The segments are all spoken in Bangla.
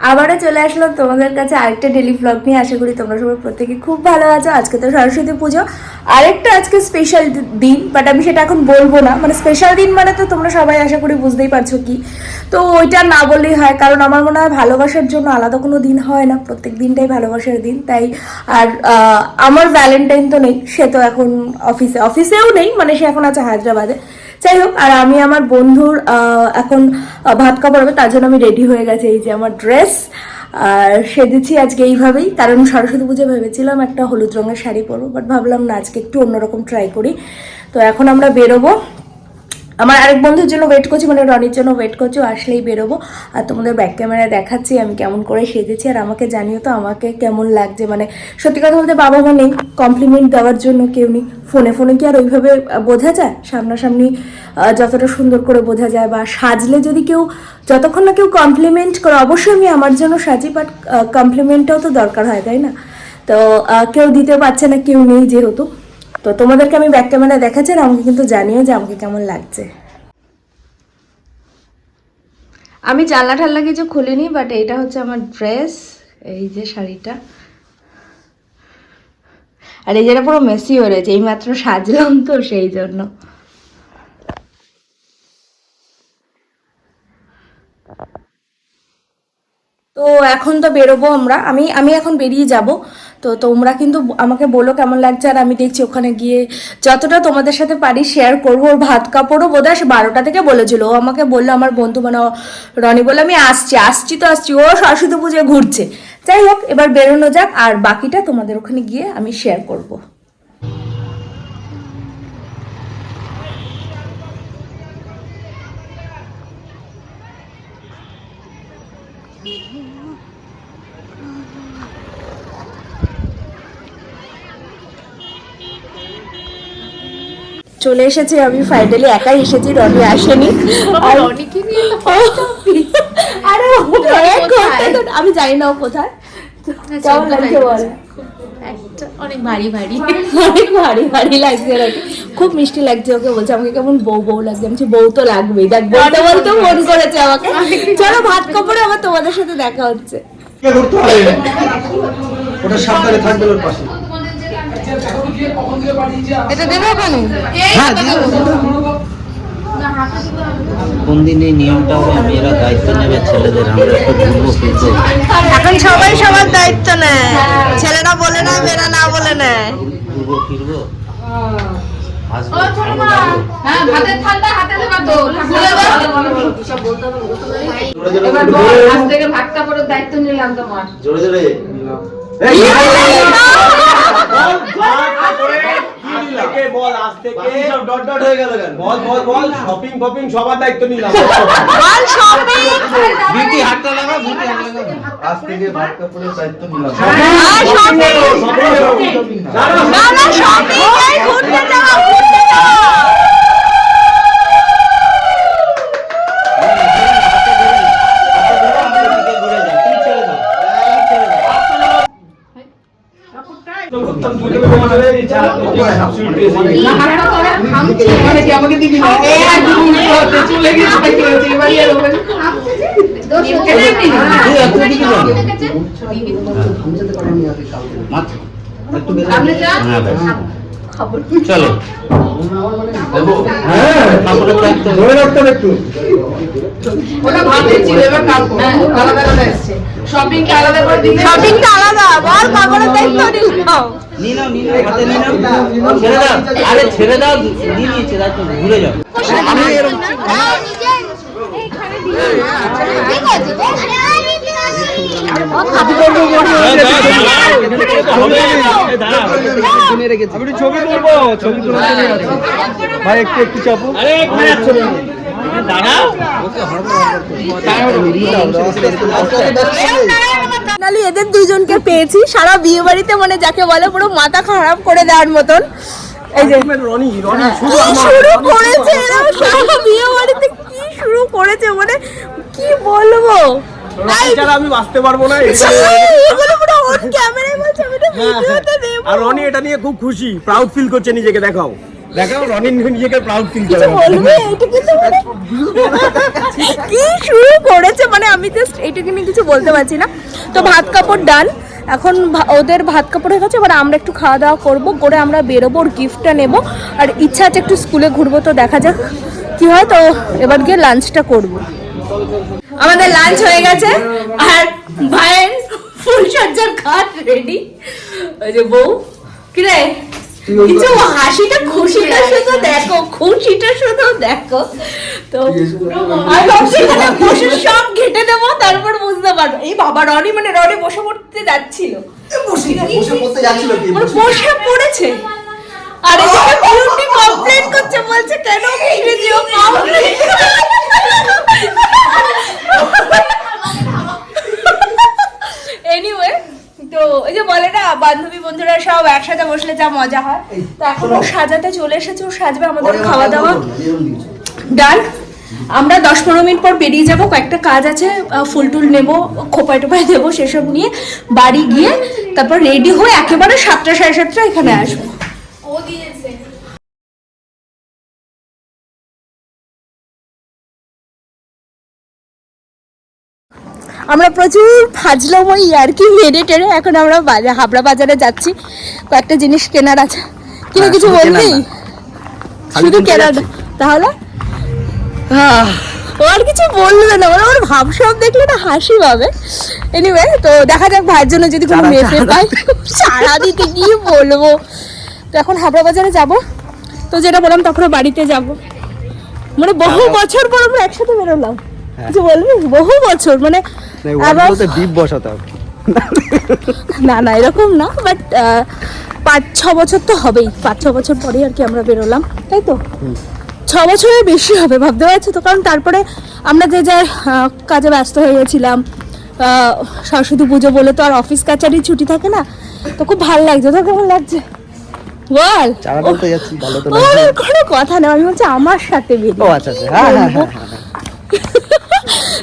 আবারও চলে আসলাম তোমাদের কাছে আরেকটা ডেলি ব্লগ নিয়ে। আশা করি তোমরা সবাই প্রত্যেকে খুব ভালো আছো। আজকে তো সরস্বতী পুজো। আরেকটা আজকে স্পেশাল দিন বাট আমি সেটা এখন বলব না। মানে স্পেশাল দিন মানে তো তোমরা সবাই আশা করি বুঝতেই পারছ কি। তো ওইটা না বললেই হয়, কারণ আমার মনে হয় ভালোবাসার জন্য আলাদা কোনো দিন হয় না। প্রত্যেক দিনটাই ভালোবাসার দিন, তাই আর আমার ভ্যালেন্টাইন তো নেই, সে তো এখন অফিসে অফিসেও নেই মানে সে এখন আছে হায়দ্রাবাদে। যাই হোক, আর আমি আমার বন্ধুর এখন ভাত খাবার হবে তার জন্য আমি রেডি হয়ে গেছে এই যে আমার ড্রেস আর সে সেজেছি আজকে এইভাবেই কারণ সরস্বতী পুজো ভেবেছিলাম একটা হলুদ রঙের শাড়ি পরবো বাট ভাবলাম না, আজকে একটু অন্যরকম ট্রাই করি। তো এখন আমরা বেরোবো। আমার আরেক বন্ধুর জন্য ওয়েট করছি মানে রনির জন্য ওয়েট করছি আসলেই বেরোবো। আর তোমাদের ব্যাক ক্যামেরায় দেখাচ্ছি, আমি কেমন করে সেজেছি, আর আমাকে জানিও তো আমাকে কেমন লাগছে। মানে সত্যি কথা বলতে বাবা মা নেই কমপ্লিমেন্ট দেওয়ার জন্য কেউ নেই। ফোনে ফোনে কি আর ওইভাবে বোঝা যায়? সামনাসামনি যতটা সুন্দর করে বোঝা যায় বা সাজলে যদি কেউ, যতক্ষণ না কেউ কমপ্লিমেন্ট করে, অবশ্যই আমি আমার জন্য সাজি বাট কমপ্লিমেন্টটাও তো দরকার হয়, তাই না? তো কেউ দিতে পারছে না, কেউ নেই যেহেতু। তো তোমাদেরকে আমি ব্যাক ক্যামেরা দেখাচ্ছি আর আমাকে কিন্তু জানিও যে আমাকে কেমন লাগছে। আমি জানলা ঠাল্লা কিছু খুলিনি বাট এইটা হচ্ছে আমার ড্রেস এই যে শাড়িটা। আর এই যেটা পুরো মেসি হয়ে রয়েছে, এইমাত্র সাজলাম তো সেই জন্য। তো এখন তো বেরোবো আমরা। আমি আমি এখন বেরিয়ে যাব। তো তোমরা কিন্তু আমাকে বলো কেমন লাগছে আর আমি দেখছি ওখানে গিয়ে যতটা তোমাদের সাথে পারি শেয়ার করব। ওর ভাত কাপড়ও বোধ হয় বারোটা থেকে বলেছিল। ও আমাকে বলল, আমার বন্ধু মানে রনি বলে, আমি আসছি আসছি তো, আসছি। ও সরস্বতী পুজোয় ঘুরছে। যাই হোক, এবার বেরোনো যাক। আর বাকিটা তোমাদের ওখানে গিয়ে আমি শেয়ার করব। চলে এসেছি আমি ফাইনালি একাই এসেছি রনি আসেনি। আর রনিকে নিয়ে আরে ও এক ঘণ্টা তো- আমি জানি না কোথায়। কেমন লাগছে বল? অনেক ভারী ভারী। অনেক ভারী ভারী লাগছে খুব মিষ্টি লাগছে ওকে বলছে আমাকে কেমন বউ বউ লাগছে। আমি বলছি, বউ তো লাগবেই। দেখ বলতে বলতে ফোন করেছে আমাকে। চলো ভাত কাপড়ে আবার তোমাদের সাথে দেখা হচ্ছে। ওটা সাবধানে থাকবে ওর পাশে। এটা দেবে ওখানে কোন দিন এই নিয়মটা হবে মেয়েরা দায়িত্ব নেবে ছেলেদের আমরা একটু ঘুরবো ফিরবো এখন সবাই সবার দায়িত্ব নেয় ছেলেরা বলে না মেয়েরা না বলে নেয় ঘুরবো ফিরবো খাব, মা দাবো। হ্যাঁ ভাতের থালটা হাতে দেবা তো ঠাকুরে দাও জোরে জোরে এবার জোরে বল জোরে। আজ থেকে ভাত কাপড়ের দায়িত্ব নিলাম তোমার জোরে জোরে এই, থেকে বল আজ থেকে বাকি সব ডট ডট হয়ে গেল কেন বল বল বল শপিং ফপিং সবার দায়িত্ব নিলাম বল শপিং বিউটি হাতটা লাগা বিউটি হাত লাগা আজ থেকে ভাত কাপড়ের দায়িত্ব নিলাম না না শপিং এই ঘুরতে যাও ঘুরতে যাও ঘুরে যা তুই ছেড়ে মানে কি আমাকে দিবি না। এ আর দিবি না। চলে গেছে চলে তুই। হ্যাঁ। চলো। হ্যাঁ কাপড়ের ধরে রাখতে হবে একটু। ওটা ভাতের ছিল এবার হ্যাঁ আলাদা আলাদা শপিং কে আলাদা করে দিলে? শপিংটা আলাদা বল কাপড়ের দায়িত্ব নিলাম নিয়ে নাও। হাতে নিয়ে ছেড়ে দাও আরে ছেড়ে দাও নিয়ে নিয়েছে দাও ঘুরে যাও। আমি একটু ছবি তুলবো। ছবি আছি ভাই একটু একটু চাপু। এদের দুজনকে পেয়েছি। সারা বিয়ে বাড়িতে মানে যাকে বলে পুরো মাথা খারাপ করে দেওয়ার মতন। এই যে কি শুরু করেছে এরা? সারা বিয়ে বাড়িতে কি শুরু করেছে? মানে কি বলব? আমি বাঁচতে পারব না ভিডিওতে দেব। আর রনি এটা নিয়ে খুব খুশি প্রাউড ফিল করছে নিজেকে দেখাও। দেখো রনিন নিজেকে প্রাউড ফিল কিছু বলবে? এটা কিন্তু মানে কি শুরু করেছে? মানে আমি জাস্ট এইটুকু নিয়ে কিছু বলতে পারছি না। তো ভাত কাপড় ডান। এখন ওদের ভাত কাপড় হয়ে গেছে এবার আমরা একটু খাওয়া দাওয়া করব করে আমরা বেরোবো ওর গিফটটা নেব। আর ইচ্ছা আছে একটু স্কুলে ঘুরবো তো দেখা যাক কি হয়। তো এবার গিয়ে লাঞ্চটা করব। আমাদের লাঞ্চ হয়ে গেছে আর ভাইয়ের ফুলসজ্জার খাট রেডি ওই যে বউ। কিরে কিছু হাসিটা খুশিটা শুধু দেখো খুশিটা শুধু দেখো। তো আমি ভাবছি এখানে বসে সব ঘেটে দেবো তারপর বুঝতে পারব। এই বাবা রনি মানে রনি বসে পড়তে যাচ্ছিল। মানে বসে পড়েছে। আর এদিকে বিউটি কমপ্লেন করছে বলছে কেন ইংরেজিও কমপ্লেন এনিওয়ে তো ওই যে বলে না বান্ধবী বন্ধুরা সব একসাথে বসলে যা মজা হয়। তো এখন ও সাজাতে চলে এসেছে ও সাজবে আমাদের খাওয়া দাওয়া। ডান। আমরা দশ পনেরো মিনিট পর বেরিয়ে যাব কয়েকটা কাজ আছে ফুল টুল নেব খোপায় টোপায় দেবো সেসব নিয়ে বাড়ি গিয়ে তারপর রেডি হয়ে একেবারে সাতটা সাড়ে সাতটা এখানে আসব। আমরা প্রচুর ফাজলাম ওই আর কি মেরে টেরে এখন আমরা বাজার হাবড়া বাজারে যাচ্ছি। কয়েকটা জিনিস কেনার আছে। কিনে হ্যাঁ, কিছু বলবি? শুধু কেনার। তাহলে? ও আর কিছু বলবে না। ওরা ভাব সব দেখলে না হাসি পাবে। এনিওয়ে তো দেখা যাক ভাইয়ের জন্য যদি কোনো মেপে পাই সারা দিতে কি বলব? তো এখন হাবড়া বাজারে যাব। তো যেটা বললাম তখন বাড়িতে যাব। মানে বহু বছর পর আমরা একসাথে বেরোলাম। কিছু বলবি? বহু বছর। মানে আবার ডিপ বসাতে হবে। না না এরকম না বাট পাঁচ ছ বছর তো হবেই। পাঁচ ছ বছর পরে আর কি আমরা বেরোলাম তাই তো? ছ বছরের বেশি হবে ভাবতে পারছ তো? কারণ তারপরে আমরা যে যার কাজে ব্যস্ত হয়ে গেছিলাম সরস্বতী পুজো বলে তো আর অফিস কাচারি ছুটি থাকে না তো খুব ভালো লাগছে তোর কেমন লাগছে? বল। তো। কোনো কথা না আমি বলছি আমার সাথে বেরিয়ে। আচ্ছা আচ্ছা হ্যাঁ হ্যাঁ হ্যাঁ।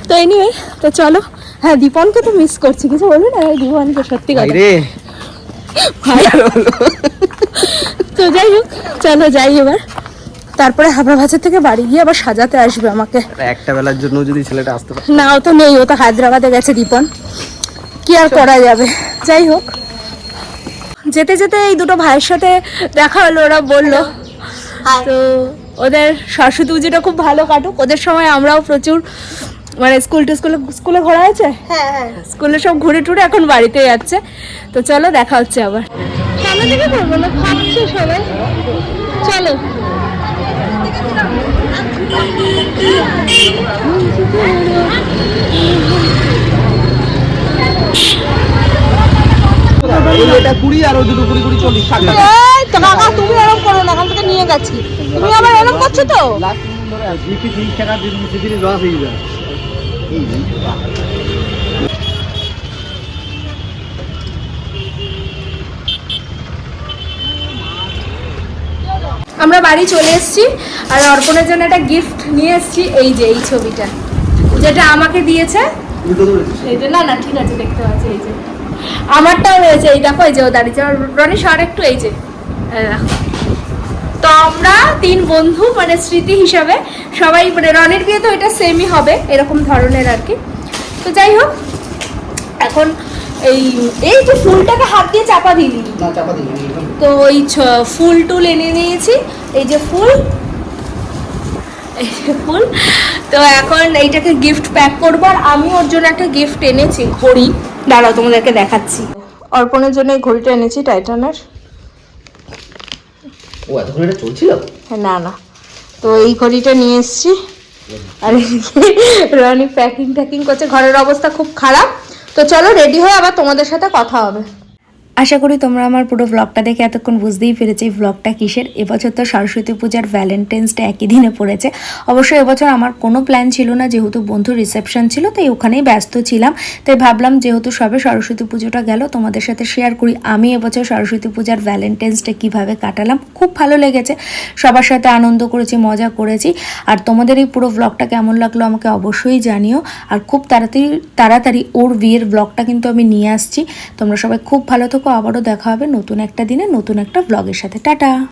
তো এনিওয়ে তো চলো হ্যাঁ দীপনকে তো মিস করছি। কিছু বলবি না? এই দীপনকে সত্যি কথা। রে তো যাই হোক চলো যাই এবার। তারপরে হাবড়া বাজার থেকে বাড়ি গিয়ে আবার সাজাতে আসবে আমাকে। একটা বেলার জন্য যদি ছেলেটা আসতে পারে। না ও তো নেই ও তো হায়দ্রাবাদে গেছে দীপন। কি আর করা যাবে? যাই হোক। যেতে যেতে এই দুটো ভাইয়ের সাথে দেখা হলো ওরা বলল। তো ওদের সরস্বতী পুজোটা খুব ভালো কাটুক ওদের সময় আমরাও প্রচুর মানে স্কুল টু স্কুলে স্কুলে ঘোরা হয়েছে? স্কুলে সব ঘুরে টুরে এখন বাড়িতে যাচ্ছে। তো চলো দেখা হচ্ছে আবার। সামনে থেকে করব না খাচ্ছে সবাই। চলো। এটা কুড়ি আর দুটো কুড়ি চল্লিশ কাকা তুমি এরকম করো না এখান থেকে নিয়ে গেছি। তুমি আবার এরকম করছ তো? আমরা বাড়ি চলে এসেছি আর অর্পণের জন্য একটা গিফট নিয়ে এসেছি। এই যে, এই ছবিটা। যেটা আমাকে দিয়েছে। না না, ঠিক আছে, দেখতে পাচ্ছি, এই যে। আমারটাও রয়েছে, এই দেখো, এই যে ও দাঁড়িয়েছে। রনি সর একটু, এই যে দেখো। তো আমরা তিন বন্ধু মানে স্মৃতি হিসাবে সবাই মানে রনের বিয়ে তো এটা সেমই হবে এরকম ধরনের আর কি। তো যাই হোক এখন এই এই যে ফুলটাকে হাত দিয়ে চাপা দিলি। তো। ওই ফুল টুল এনে নিয়েছি এই যে ফুল। এই যে ফুল। তো এখন এইটাকে গিফট প্যাক করব আর আমি ওর জন্য একটা গিফট এনেছি ঘড়ি। দাঁড়াও তোমাদেরকে দেখাচ্ছি। অর্পণের জন্য এই ঘড়িটা এনেছি টাইটানের ও এতক্ষণ এটা চলছিল? হ্যাঁ, না না। তো এই ঘড়িটা নিয়ে এসেছি। আর রনি প্যাকিং ট্যাকিং করছে ঘরের অবস্থা খুব খারাপ। তো চলো রেডি হয়ে আবার তোমাদের সাথে কথা হবে। আশা করি তোমরা আমার পুরো ব্লগটা দেখে এতক্ষণ বুঝতেই পেরেছি এই ব্লগটা কিসের? এবছর তো সরস্বতী পূজার ভ্যালেন্টাইন্স ডে একই দিনে পড়েছে। অবশ্যই এবছর আমার কোনো প্ল্যান ছিল না, যেহেতু বন্ধুর রিসেপশন ছিল, তাই ওখানেই ব্যস্ত ছিলাম। তাই ভাবলাম যেহেতু সবে সরস্বতী পুজোটা গেল, তোমাদের সাথে শেয়ার করি আমি এবছর সরস্বতী পূজার ভ্যালেন্টাইন্স ডে কীভাবে কাটালাম। খুব ভালো লেগেছে। সবার সাথে আনন্দ করেছি, মজা করেছি। আর তোমাদের এই পুরো ব্লগটা কেমন লাগল আমাকে অবশ্যই জানিও। আর খুব তাড়াতাড়ি তাড়াতাড়ি ওর বিয়ের ব্লগটা কিন্তু আমি নিয়ে আসছি। তোমরা সবাই খুব ভালো থেকো। আবারও দেখা হবে নতুন একটা দিনে নতুন একটা ব্লগের সাথে। টাটা!